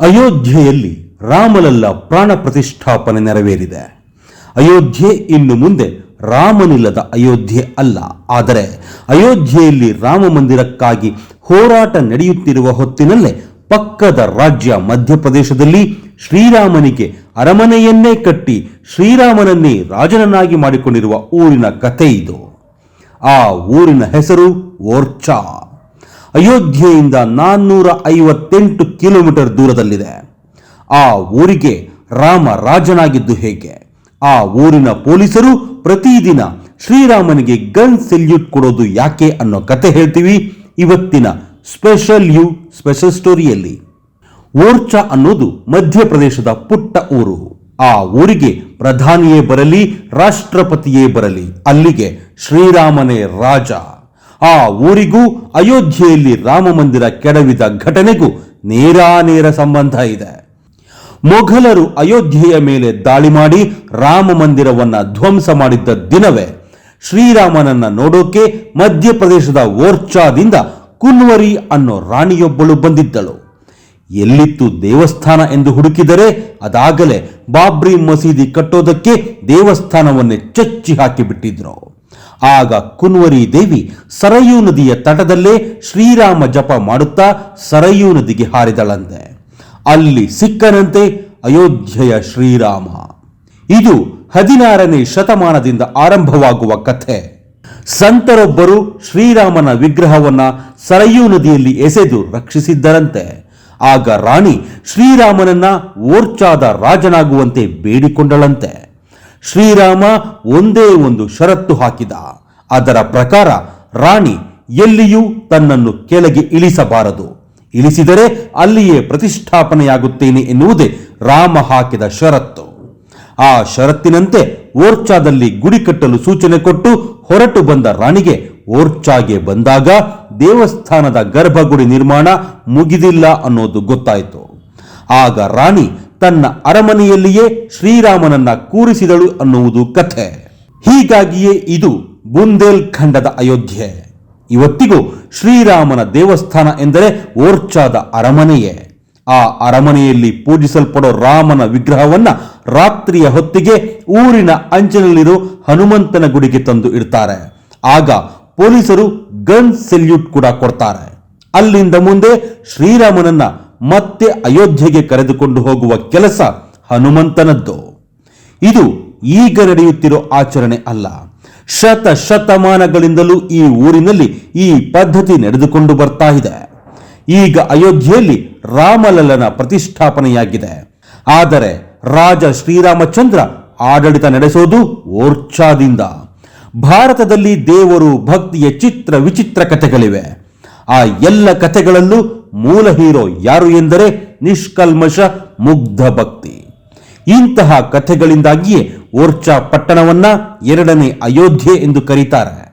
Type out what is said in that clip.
ಅಯೋಧ್ಯೆಯಲ್ಲಿ ರಾಮಲಲ್ಲ ಪ್ರಾಣ ಪ್ರತಿಷ್ಠಾಪನೆ ನೆರವೇರಿದೆ. ಅಯೋಧ್ಯೆ ಇನ್ನು ಮುಂದೆ ರಾಮನಿಲ್ಲದ ಅಯೋಧ್ಯೆ ಅಲ್ಲ. ಆದರೆ ಅಯೋಧ್ಯೆಯಲ್ಲಿ ರಾಮ ಮಂದಿರಕ್ಕಾಗಿ ಹೋರಾಟ ನಡೆಯುತ್ತಿರುವ ಹೊತ್ತಿನಲ್ಲೇ ಪಕ್ಕದ ರಾಜ್ಯ ಮಧ್ಯಪ್ರದೇಶದಲ್ಲಿ ಶ್ರೀರಾಮನಿಗೆ ಅರಮನೆಯನ್ನೇ ಕಟ್ಟಿ ಶ್ರೀರಾಮನನ್ನೇ ರಾಜನನ್ನಾಗಿ ಮಾಡಿಕೊಂಡಿರುವ ಊರಿನ ಕಥೆ ಇದು. ಆ ಊರಿನ ಹೆಸರು ಓರ್ಚಾ. ಅಯೋಧ್ಯೆಯಿಂದ ನಾನ್ನೂರ ಐವತ್ತೆಂಟು ಕಿಲೋಮೀಟರ್ ದೂರದಲ್ಲಿದೆ. ಆ ಊರಿಗೆ ರಾಮ ರಾಜನಾಗಿದ್ದು ಹೇಗೆ? ಆ ಊರಿನ ಪೊಲೀಸರು ಪ್ರತಿದಿನ ಶ್ರೀರಾಮನಿಗೆ ಗನ್ ಸೆಲ್ಯೂಟ್ ಕೊಡೋದು ಯಾಕೆ ಅನ್ನೋ ಕತೆ ಹೇಳ್ತೀವಿ ಇವತ್ತಿನ ಸ್ಪೆಷಲ್ ಯು ಸ್ಪೆಷಲ್ ಸ್ಟೋರಿಯಲ್ಲಿ. ಓರ್ಚಾ ಅನ್ನೋದು ಮಧ್ಯಪ್ರದೇಶದ ಪುಟ್ಟ ಊರು. ಆ ಊರಿಗೆ ಪ್ರಧಾನಿಯೇ ಬರಲಿ, ರಾಷ್ಟ್ರಪತಿಯೇ ಬರಲಿ, ಅಲ್ಲಿಗೆ ಶ್ರೀರಾಮನೇ ರಾಜ. ಆ ಊರಿಗೂ ಅಯೋಧ್ಯೆಯಲ್ಲಿ ರಾಮ ಮಂದಿರ ಕೆಡವಿದ ಘಟನೆಗೂ ನೇರಾನೇರ ಸಂಬಂಧ ಇದೆ. ಮೊಘಲರು ಅಯೋಧ್ಯೆಯ ಮೇಲೆ ದಾಳಿ ಮಾಡಿ ರಾಮ ಮಂದಿರವನ್ನ ಧ್ವಂಸ ಮಾಡಿದ್ದ ದಿನವೇ ಶ್ರೀರಾಮನನ್ನ ನೋಡೋಕೆ ಮಧ್ಯಪ್ರದೇಶದ ಓರ್ಚಾದಿಂದ ಕುನ್ವರಿ ಅನ್ನೋ ರಾಣಿಯೊಬ್ಬಳು ಬಂದಿದ್ದಳು. ಎಲ್ಲಿತ್ತು ದೇವಸ್ಥಾನ ಎಂದು ಹುಡುಕಿದರೆ ಅದಾಗಲೇ ಬಾಬ್ರಿ ಮಸೀದಿ ಕಟ್ಟೋದಕ್ಕೆ ದೇವಸ್ಥಾನವನ್ನೇ ಚಚ್ಚಿ ಹಾಕಿಬಿಟ್ಟಿದ್ರು. ಆಗ ಕುನ್ವರಿ ದೇವಿ ಸರಯೂ ನದಿಯ ತಟದಲ್ಲೇ ಶ್ರೀರಾಮ ಜಪ ಮಾಡುತ್ತಾ ಸರಯೂ ನದಿಗೆ ಹಾರಿದಳಂತೆ. ಅಲ್ಲಿ ಸಿಕ್ಕನಂತೆ ಅಯೋಧ್ಯೆಯ ಶ್ರೀರಾಮ. ಇದು ಹದಿನಾರನೇ ಶತಮಾನದಿಂದ ಆರಂಭವಾಗುವ ಕಥೆ. ಸಂತರೊಬ್ಬರು ಶ್ರೀರಾಮನ ವಿಗ್ರಹವನ್ನ ಸರಯೂ ನದಿಯಲ್ಲಿ ಎಸೆದು ರಕ್ಷಿಸಿದ್ದರಂತೆ. ಆಗ ರಾಣಿ ಶ್ರೀರಾಮನನ್ನ ಓರ್ಚಾದ ರಾಜನಾಗುವಂತೆ ಬೇಡಿಕೊಂಡಳಂತೆ. ಶ್ರೀರಾಮ ಒಂದೇ ಒಂದು ಷರತ್ತು ಹಾಕಿದ. ಅದರ ಪ್ರಕಾರ ರಾಣಿ ಎಲ್ಲಿಯೂ ತನ್ನನ್ನು ಕೆಳಗೆ ಇಳಿಸಬಾರದು. ಇಳಿಸಿದರೆ ಅಲ್ಲಿಯೇ ಪ್ರತಿಷ್ಠಾಪನೆಯಾಗುತ್ತೇನೆ ಎನ್ನುವುದೇ ರಾಮ ಹಾಕಿದ ಷರತ್ತು. ಆ ಷರತ್ತಿನಂತೆ ಓರ್ಚಾದಲ್ಲಿ ಗುಡಿ ಕಟ್ಟಲು ಸೂಚನೆ ಕೊಟ್ಟು ಹೊರಟು ಬಂದ ರಾಣಿಗೆ ಓರ್ಚಾಗೆ ಬಂದಾಗ ದೇವಸ್ಥಾನದ ಗರ್ಭಗುಡಿ ನಿರ್ಮಾಣ ಮುಗಿದಿಲ್ಲ ಅನ್ನೋದು ಗೊತ್ತಾಯಿತು. ಆಗ ರಾಣಿ ತನ್ನ ಅರಮನೆಯಲ್ಲಿಯೇ ಶ್ರೀರಾಮನನ್ನ ಕೂರಿಸಿದಳು ಅನ್ನುವುದು ಕಥೆ. ಹೀಗಾಗಿಯೇ ಇದು ಬುಂದೇಲ್ ಖಂಡದ ಅಯೋಧ್ಯೆ. ಇವತ್ತಿಗೂ ಶ್ರೀರಾಮನ ದೇವಸ್ಥಾನ ಎಂದರೆ ಓರ್ಚಾದ ಅರಮನೆಯೇ. ಆ ಅರಮನೆಯಲ್ಲಿ ಪೂಜಿಸಲ್ಪಡೋ ರಾಮನ ವಿಗ್ರಹವನ್ನ ರಾತ್ರಿಯ ಹೊತ್ತಿಗೆ ಊರಿನ ಅಂಚಿನಲ್ಲಿರೋ ಹನುಮಂತನ ಗುಡಿಗೆ ತಂದು ಇಡ್ತಾರೆ. ಆಗ ಪೊಲೀಸರು ಗನ್ ಸೆಲ್ಯೂಟ್ ಕೂಡ ಕೊಡ್ತಾರೆ. ಅಲ್ಲಿಂದ ಮುಂದೆ ಶ್ರೀರಾಮನನ್ನ ಮತ್ತೆ ಅಯೋಧ್ಯೆಗೆ ಕರೆದುಕೊಂಡು ಹೋಗುವ ಕೆಲಸ ಹನುಮಂತನದ್ದು. ಇದು ಈಗ ನಡೆಯುತ್ತಿರೋ ಆಚರಣೆ ಅಲ್ಲ. ಶತ ಶತಮಾನಗಳಿಂದಲೂ ಈ ಊರಿನಲ್ಲಿ ಈ ಪದ್ಧತಿ ನಡೆದುಕೊಂಡು ಬರ್ತಾ ಇದೆ. ಈಗ ಅಯೋಧ್ಯೆಯಲ್ಲಿ ರಾಮಲಲ್ಲನ ಪ್ರತಿಷ್ಠಾಪನೆಯಾಗಿದೆ. ಆದರೆ ರಾಜ ಶ್ರೀರಾಮಚಂದ್ರ ಆಡಳಿತ ನಡೆಸೋದು ಓರ್ಚಾದಿಂದ. ಭಾರತದಲ್ಲಿ ದೇವರು ಭಕ್ತಿಯ ಚಿತ್ರ ವಿಚಿತ್ರ ಕಥೆಗಳಿವೆ. ಆ ಎಲ್ಲ ಕಥೆಗಳಲ್ಲೂ ಮೂಲ ಹೀರೋ ಯಾರು ಎಂದರೆ ನಿಷ್ಕಲ್ಮಶ, ಮುಗ್ಧ ಭಕ್ತಿ. ಇಂತಹ ಕಥೆಗಳಿಂದಾಗಿಯೇ ಓರ್ಚಾ ಪಟ್ಟಣವನ್ನ ಎರಡನೇ ಅಯೋಧ್ಯೆ ಎಂದು ಕರೀತಾರೆ.